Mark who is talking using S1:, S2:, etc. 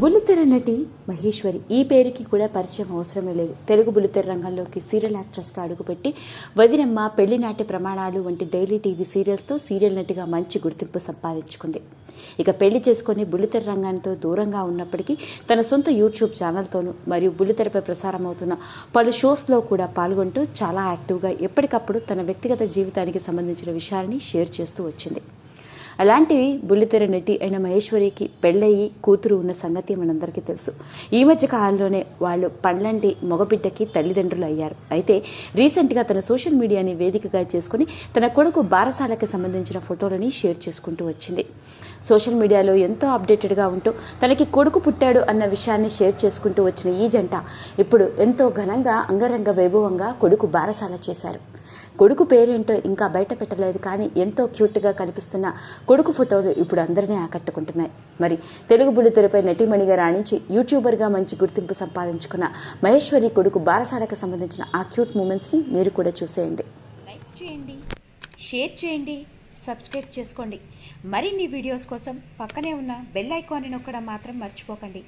S1: బుల్లితెర నటి మహేశ్వరి ఈ పేరుకి కూడా పరిచయం అవసరమే లేదు. తెలుగు బుల్లితెర రంగంలోకి సీరియల్ యాక్ట్రెస్గా అడుగుపెట్టి వదినమ్మ పెళ్ళినాటి ప్రమాణాలు వంటి డైలీ టీవీ సీరియల్స్తో సీరియల్ నటిగా మంచి గుర్తింపు సంపాదించుకుంది. ఇక పెళ్ళి చేసుకుని బుల్లితెర రంగంతో దూరంగా ఉన్నప్పటికీ తన సొంత యూట్యూబ్ ఛానల్తోనూ మరియు బుల్లితెరపై ప్రసారమవుతున్న పలు షోస్లో కూడా పాల్గొంటూ చాలా యాక్టివ్గా ఎప్పటికప్పుడు తన వ్యక్తిగత జీవితానికి సంబంధించిన విషయాలని షేర్ చేస్తూ వచ్చింది. అలాంటివి బుల్లితెర నటి అయిన మహేశ్వరికి పెళ్ళయి కూతురు ఉన్న సంగతి మనందరికీ తెలుసు. ఈ మధ్య కాలంలోనే వాళ్ళు పండ్లంటి మగబిడ్డకి తల్లిదండ్రులు అయ్యారు. అయితే రీసెంట్గా తన సోషల్ మీడియాని వేదికగా చేసుకుని తన కొడుకు బారసాలకి సంబంధించిన ఫోటోలని షేర్ చేసుకుంటూ వచ్చింది. సోషల్ మీడియాలో ఎంతో అప్డేటెడ్గా ఉంటూ తనకి కొడుకు పుట్టాడు అన్న విషయాన్ని షేర్ చేసుకుంటూ వచ్చిన ఈ జంట ఇప్పుడు ఎంతో ఘనంగా అంగరంగ వైభవంగా కొడుకు బారసాల చేశారు. కొడుకు పేరేంటో ఇంకా బయట పెట్టలేదు కానీ ఎంతో క్యూట్గా కనిపిస్తున్న కొడుకు ఫోటోలు ఇప్పుడు అందరినీ ఆకట్టుకుంటున్నాయి. మరి తెలుగు బుల్లితెరపై నటీమణిగా రాణించి యూట్యూబర్గా మంచి గుర్తింపు సంపాదించుకున్న మహేశ్వరి కొడుకు బారసాలకు సంబంధించిన ఆ క్యూట్ మూమెంట్స్ని మీరు కూడా చూసేయండి.
S2: లైక్ చేయండి షేర్ చేయండి సబ్స్క్రైబ్ చేసుకోండి. మరిన్ని వీడియోస్ కోసం పక్కనే ఉన్న బెల్ ఐకాన్ని నొక్కడం మాత్రం మర్చిపోకండి.